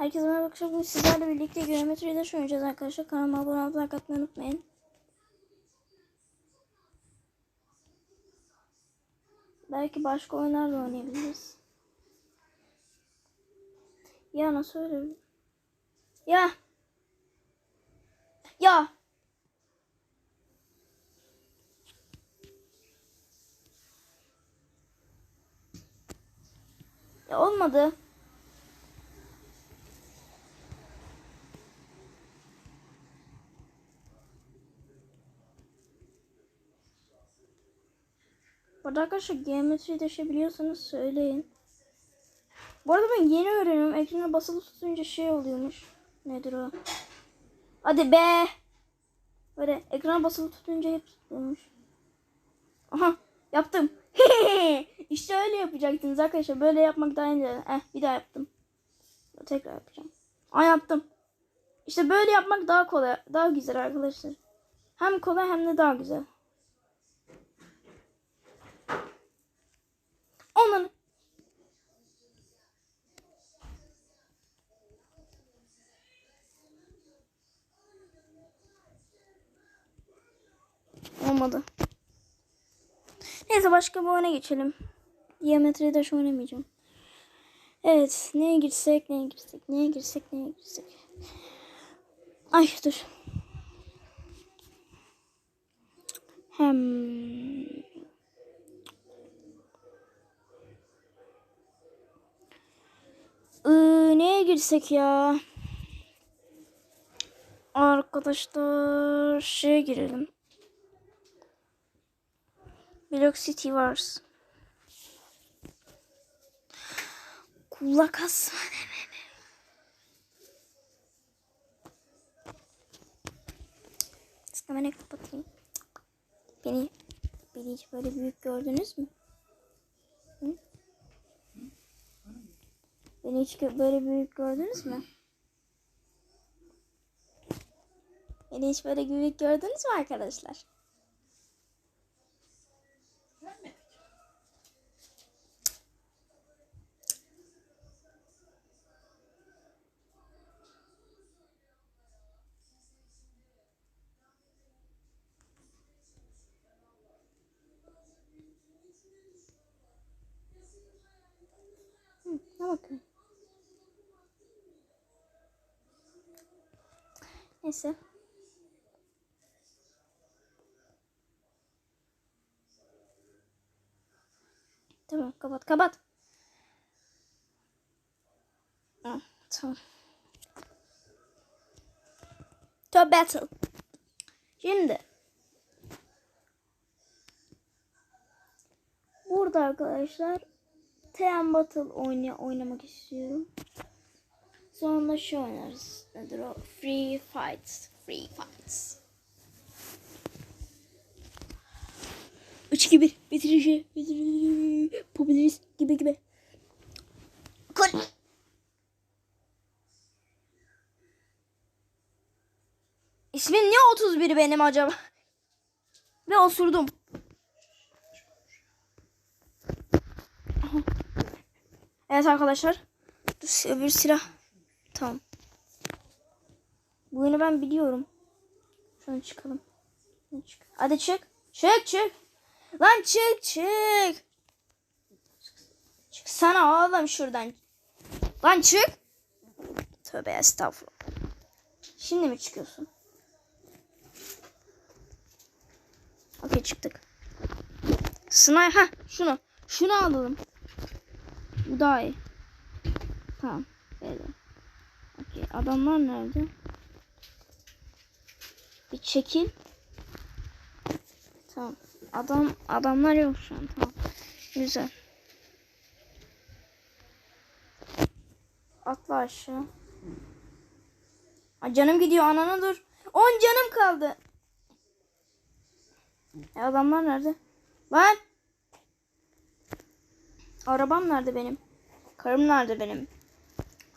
Herkese merhaba arkadaşlar. Sizlerle birlikte geometri ders oynayacağız arkadaşlar. Kanalıma abone olmayı, like atmayı unutmayın. Belki başka oyunlar da oynayabiliriz. Ya nasıl öyle? Ya. Ya. Ya olmadı. Bu arada arkadaşlar geometri deşebiliyorsanız söyleyin. Bu arada ben yeni öğreniyorum. Ekrana basılı tutunca şey oluyormuş. Nedir o? Hadi be. Böyle ekrana basılı tutunca hep tutuyormuş. Aha yaptım. işte öyle yapacaktınız arkadaşlar. Böyle yapmak daha iyi. Eh bir daha yaptım. Tekrar yapacağım. Aa yaptım. İşte böyle yapmak daha kolay. Daha güzel arkadaşlar. Hem kolay hem de daha güzel. Onun. Olmadı. Neyse başka bir oyuna geçelim. Geometri de şu oynamayacağım. Evet. Neye girsek, neye girsek, neye girsek, neye girsek. Ay dur. Hem Iı, neye girsek ya? Arkadaşlar şeye girelim. Block City Wars. Kulak asma dememe. Kamerayı kapatayım. Beni, beni hiç böyle büyük gördünüz mü? Beni hiç böyle büyük gördünüz mü? Beni hiç böyle büyük gördünüz mü arkadaşlar? Hı, ne. Neyse. Tamam kapat kapat. Hı, tamam. To battle. Şimdi. Burada arkadaşlar TM Battle oyna oynamak istiyorum. Sonra şu oynarız. Nedir o? Free Fights. Free Fights. 3 gibi bitirişi bitirişi popüleriz gibi gibi. Kol. İsmin niye 31 benim acaba? Ve osurdum. Evet arkadaşlar. Öbür silah. Tamam. Bu oyunu ben biliyorum. Şunu çıkalım. Çık. Hadi çık. Çık çık. Lan çık çık. Çıksana oğlum şuradan. Lan çık. Tövbe estağfurullah. Şimdi mi çıkıyorsun? Okey çıktık. Sniper ha şunu. Şunu alalım. Bu daha iyi. Tamam. Böyle. Okey. Adamlar nerede? Bir çekil. Tamam. Adam adamlar yok şu an. Tamam. Güzel. Atla aşağı. Ay canım gidiyor anana dur. 10 canım kaldı. E adamlar nerede? Lan. Arabam nerede benim? Karım nerede benim?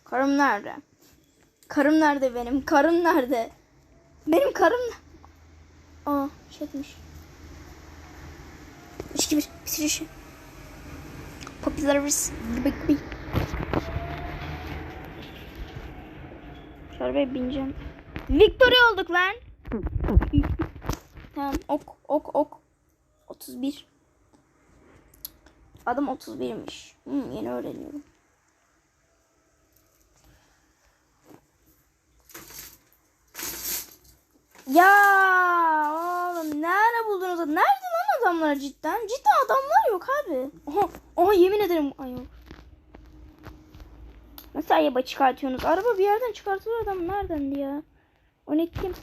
Karım nerede? Karım nerede benim? Karım nerede? Benim karım? Aa çekmiş. Üç gibi bitirişi. Popülerimiz gibi gibi. Şu arabaya bineceğim. Victory olduk lan. tamam ok ok ok. 31. Adım 31'miş. Hmm, yeni öğreniyorum. Ya oğlum nerede buldunuz? Nerede lan adamlar cidden? Cidden adamlar yok abi. Oha, oha yemin ederim. Ay yok. Nasıl araba çıkartıyorsunuz? Araba bir yerden çıkartılıyor adam neredendi ya? O ne kim?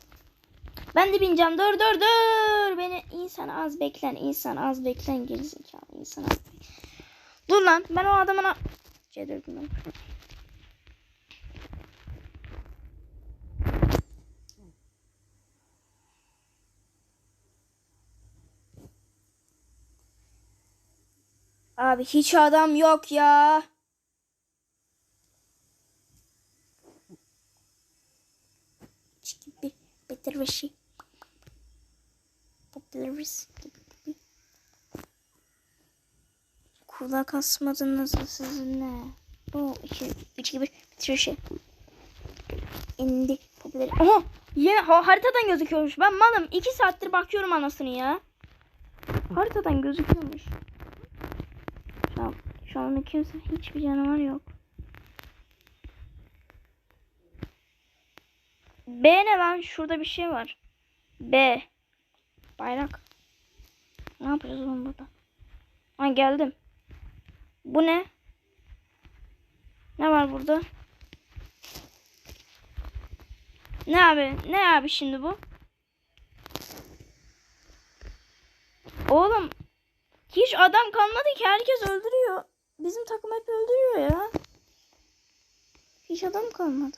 Ben de bineceğim. Dur dur dur. Beni insan az beklen. insan az beklen. Gerizekalı insan az beklen. Dur lan. Ben o adamına... Ben. Abi hiç adam yok ya. gibi ve şey. Populariz gibi. Kulak asmadınız mı sizinle? O iki, üç gibi bitir şey. İndi popüler. Aha! Yine ha, haritadan gözüküyormuş. Ben malım. iki saattir bakıyorum anasını ya. Haritadan gözüküyormuş. Anda kimse hiçbir canavar yok. B ne lan? Şurada bir şey var. B. Bayrak. Ne yapacağız oğlum burada? Ha geldim. Bu ne? Ne var burada? Ne abi? Ne abi şimdi bu? Oğlum hiç adam kalmadı ki herkes öldürüyor. Bizim takım hep öldürüyor ya. Hiç adam kalmadı.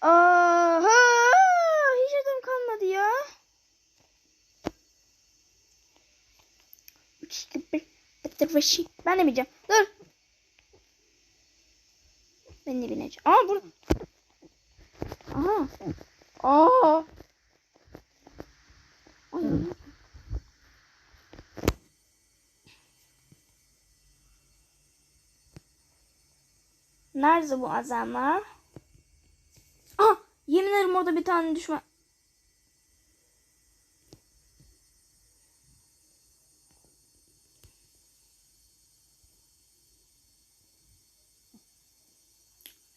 Aha! Hiç adam kalmadı ya. 3 2 1 Bitir ve şey. Ben de bineceğim. Dur. Ben de bineceğim. Aa burada. Aha. Aa. Ay. Nerede bu adamlar? Ah yemin ederim orada bir tane düşman.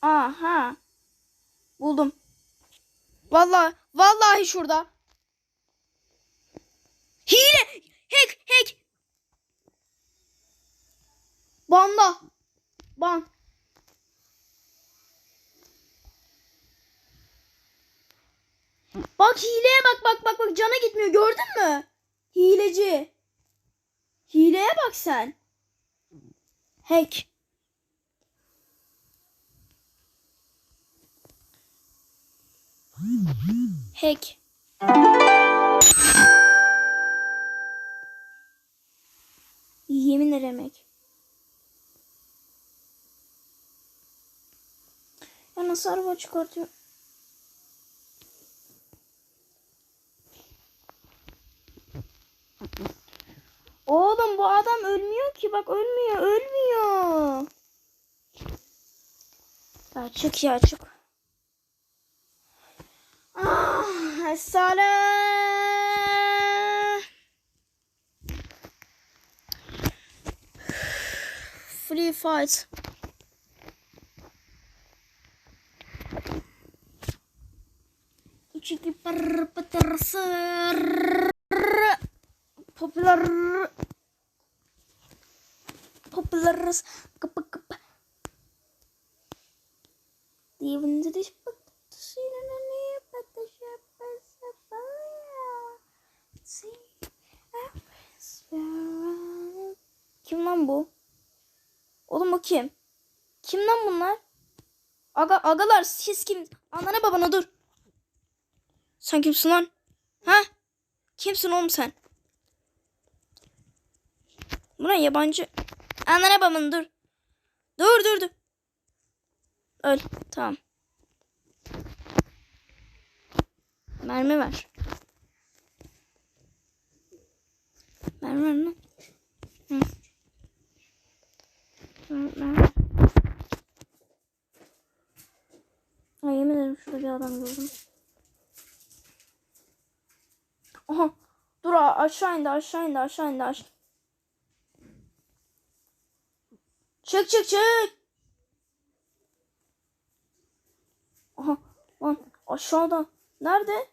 Aha. Buldum. Vallahi vallahi şurada. Hile. Hack hack. Banda. Ban. Bak hileye bak bak bak bak cana gitmiyor gördün mü? Hileci. Hileye bak sen. Hack. Hack. Yemin ederim hack. Ya nasıl araba çıkartıyor? Oğlum bu adam ölmüyor ki. Bak ölmüyor. Ölmüyor. Ya çık ya çık. Ah, Esale. Free fight. İki pır pıtır sır. Popüler. Popüler. Kapı kapı. Patasha pasapaya. Kim lan bu? Oğlum o kim? Kim lan bunlar? Aga, agalar siz kim? Anana babana dur. Sen kimsin lan? Ha? Kimsin oğlum sen? Buna yabancı. Anana babana dur. Dur dur dur. Öl. Tamam. Mermi ver. Mermi ver lan. Mermi ver. adam gördüm. Aha. Dur aşağı indi aşağı indi aşağı indi aşağı. Çık çık çık. Aha. Aşağıda. Nerede?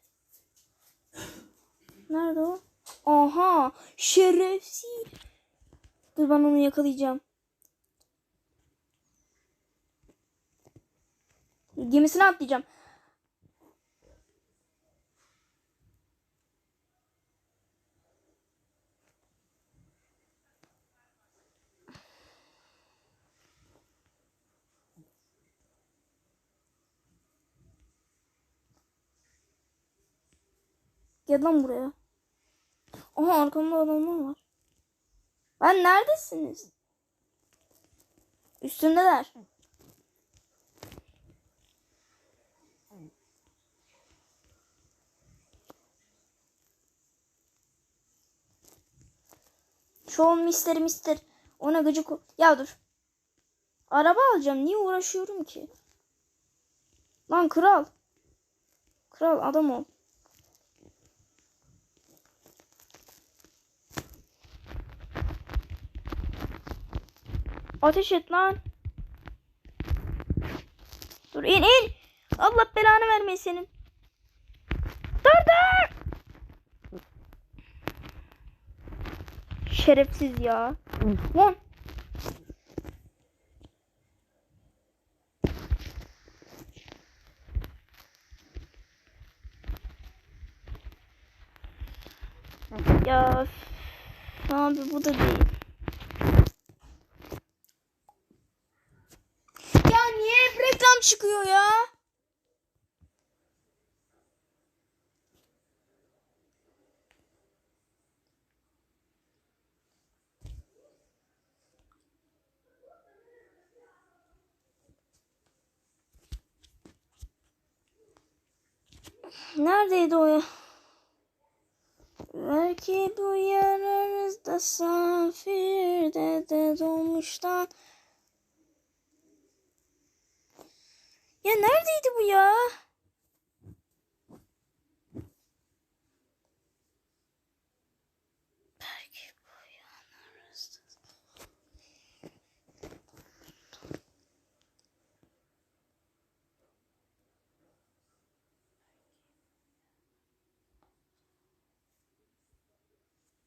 Nerede o? Aha. Şerefsiz. Dur ben onu yakalayacağım. Gemisine atlayacağım. Gel lan buraya. Aha arkamda adamlar var. Ben neredesiniz? Üstündeler. An mister mister. Ona gıcık Ya dur. Araba alacağım. Niye uğraşıyorum ki? Lan kral. Kral adam ol. Ateş et lan. Dur in in. Allah belanı vermeyin senin. Dur dur. Şerefsiz ya. Lan. Ya abi bu da değil. Ya niye hep reklam çıkıyor ya? Neredeydi o ya? Belki bu yanarızda safirde de doğmuştan Ya neredeydi bu ya?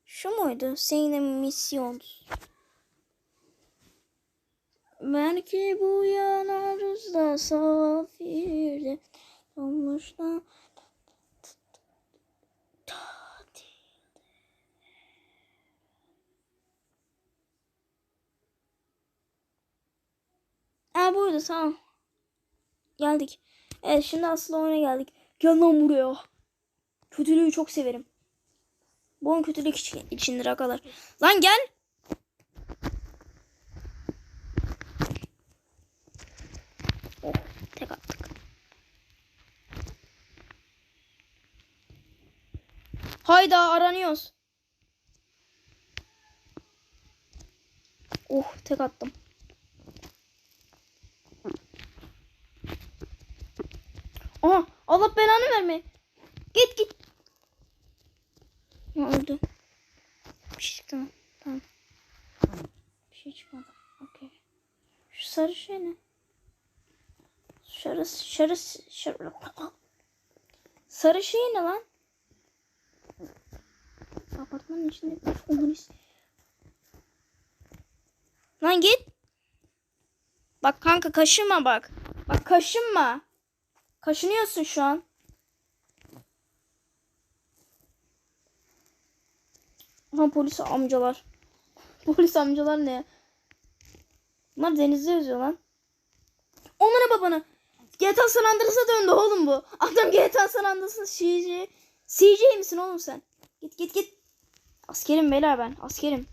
Şu muydu? Senin misyon. Belki bu yanarızda safirde olmuşlar. Ha buydu tamam. Geldik. Evet şimdi asıl oyuna geldik. Gel lan buraya. Kötülüğü çok severim. Bu oyun kötülük için, içindir arkadaşlar. Lan gel. Hayda aranıyoruz. Oh tek attım. Aha Allah belanı verme. Git git. Ha, öldü. Bir şey çıktı mı? Tamam. Bir şey çıkmadı. Okey. Şu sarı şey ne? Sarı, sarı, sarı. Sarı şey ne lan? Apartmanın içinde. Onun is- Lan git. Bak kanka kaşınma bak. Bak kaşınma. Kaşınıyorsun şu an. Aha polis amcalar. Polis amcalar ne? Bunlar denizde yüzüyor lan. Onlara babana. GTA San Andreas'a döndü oğlum bu. Adam GTA San Andreas'ın CJ. CJ misin oğlum sen? Git git git. Askerim beyler ben. Askerim.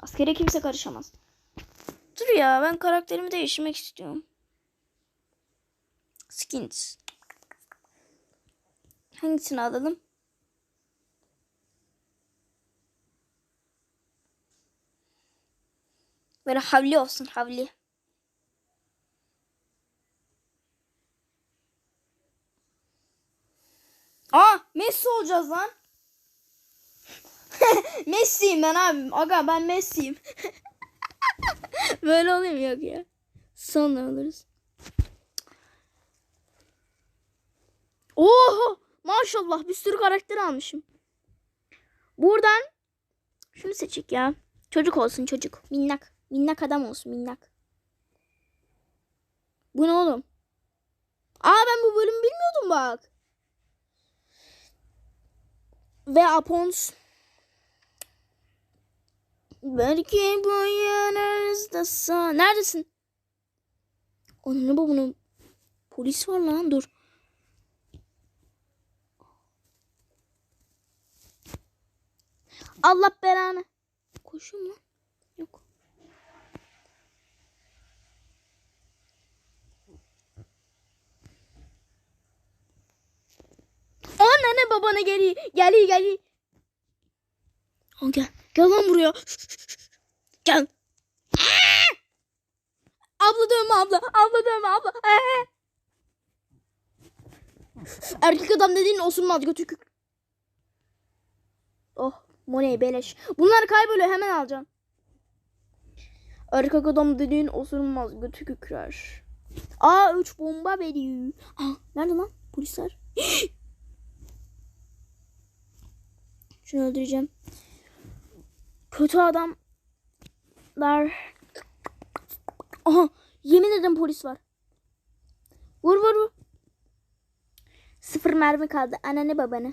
Askere kimse karışamaz. Dur ya ben karakterimi değiştirmek istiyorum. Skins. Hangisini alalım? Böyle havli olsun havli. Aa Messi olacağız lan. Messi'yim ben abi. Aga ben Messi'yim. Böyle olayım yok ya. Sonra oluruz. Oho! Maşallah bir sürü karakter almışım. Buradan şunu seçik ya. Çocuk olsun çocuk. Minnak. Minnak adam olsun minnak. Bu ne oğlum? Aa ben bu bölümü bilmiyordum bak. Ve Apons. Belki bu yanarızda sağ... Neredesin? Ne bunun? Polis var lan dur. Allah belanı. Koşuyor mu? lan? Yok. Anne babana geliyor. Geliyor geliyor. Al gel. Gel lan buraya. Gel. Abla dövme abla. Abla dövme abla. Erkek adam dediğin osurmaz götü Oh money beleş. Bunlar kayboluyor hemen alacağım. Erkek adam dediğin osurmaz götü kükrer. Aa 3 bomba veriyor. Nerede lan polisler? Şunu öldüreceğim. Kötü adamlar. Aha yemin ederim polis var. Vur vur vur. Sıfır mermi kaldı. Ananı babanı.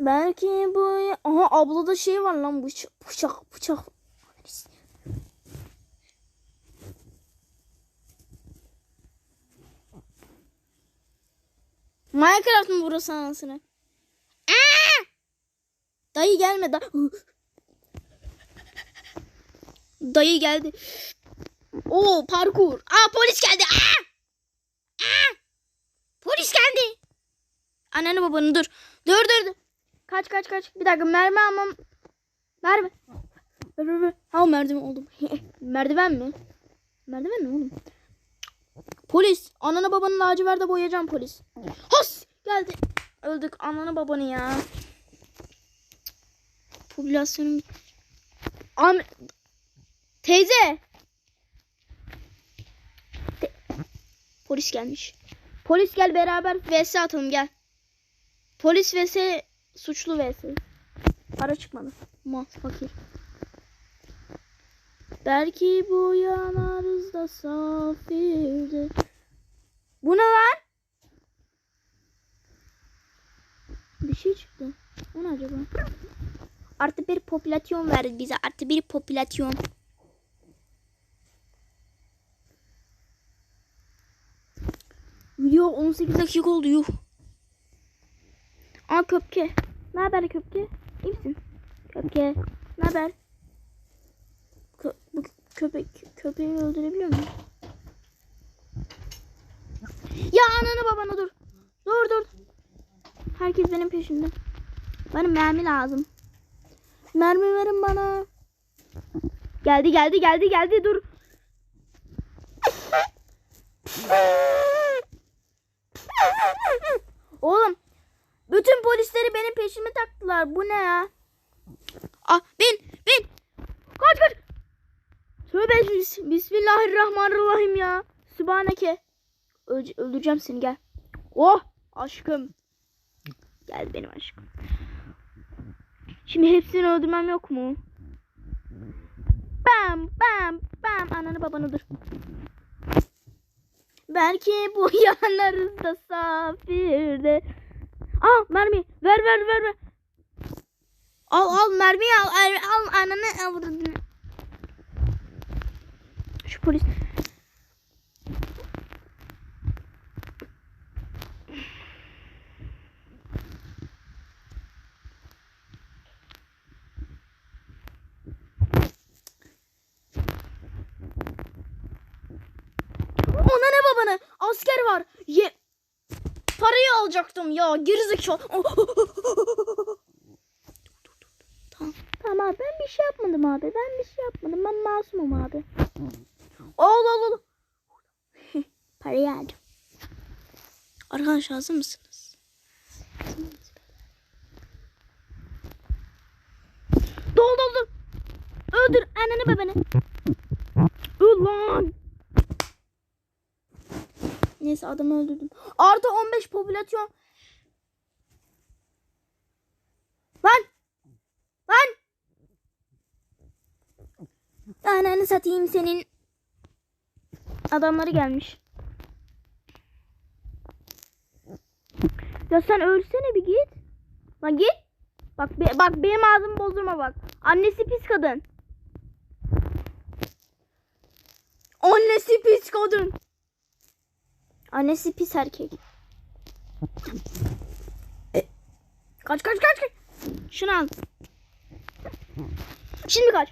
Belki bu... Aha ablada şey var lan bıçak bıçak bıçak. Minecraft mı burası anasını? Dayı gelme da. Dayı geldi. Oo parkur. Aa polis geldi. Aa! Aa! Polis geldi. Ananı babanı dur. Dur dur dur. Kaç kaç kaç. Bir dakika mermi almam. Mermi. Ha merdiven oldum. Merdiven mi? Merdiven mi oğlum? Polis. Ananı babanı laciverde boyayacağım polis. Has geldi. Öldük ananı babanı ya. Popülasyonum. An Teyze. Te- Polis gelmiş. Polis gel beraber vs atalım gel. Polis vs suçlu vs. Para çıkmadı. Ma fakir. Belki bu yanarız da safirde. Bu ne lan? Bir şey çıktı. O ne acaba? Artı bir popülasyon verdi bize. Artı bir popülasyon. Video 18 dakika oldu yuh. Aa köpke. Ne haber köpke? İyi misin? Köpke. Ne haber? Kö bu köpek köpeği öldürebiliyor muyum? Ya ananı babanı dur. Dur dur. Herkes benim peşimde. Bana mermi lazım. Mermi verin bana. Geldi geldi geldi geldi dur. Oğlum bütün polisleri benim peşime taktılar. Bu ne ya? Ah bin bin. Kaç kaç. Tövbe bis- Bismillahirrahmanirrahim ya. Sübhaneke. Öl- öldüreceğim seni gel. Oh aşkım. Gel benim aşkım. Şimdi hepsini öldürmem yok mu? Bam bam bam. Ananı babanı dur. Belki bu yanarız safirde. Al mermi. Ver ver ver ver. Al al mermi al. Al, al ananı avradını. Şu polis. Ona ne babanı? Asker var. Ye Parayı alacaktım ya. Gerizekalı. tamam. Tamam abi ben bir şey yapmadım abi. Ben bir şey yapmadım. Ben masumum abi. Al al al. Parayı aldım. Arkadaşlar hazır mısınız? Dol dol dol. Öldür anneni bebeni. Öl lan. Neyse adamı öldürdüm. Artı 15 popülasyon. Lan. Lan. Ananı satayım senin. Adamları gelmiş. Ya sen ölsene bir git. Lan git. Bak be- bak benim ağzımı bozdurma bak. Annesi pis kadın. Annesi pis kadın. Annesi pis erkek. Kaç kaç kaç kaç. Şunu al. Şimdi kaç.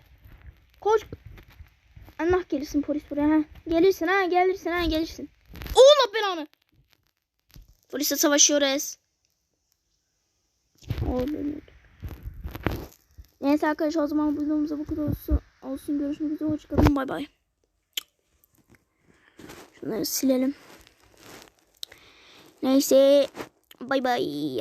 Koş. Allah gelirsin polis buraya. Ha. Gelirsin ha gelirsin ha gelirsin. Allah belanı. Polisle savaşıyoruz. Oğlum. Neyse arkadaşlar o zaman bu videomuzda bu kadar olsun. olsun. Görüşmek üzere. Hoşçakalın. Bay bay. Şunları silelim. Neyse. Bay bay.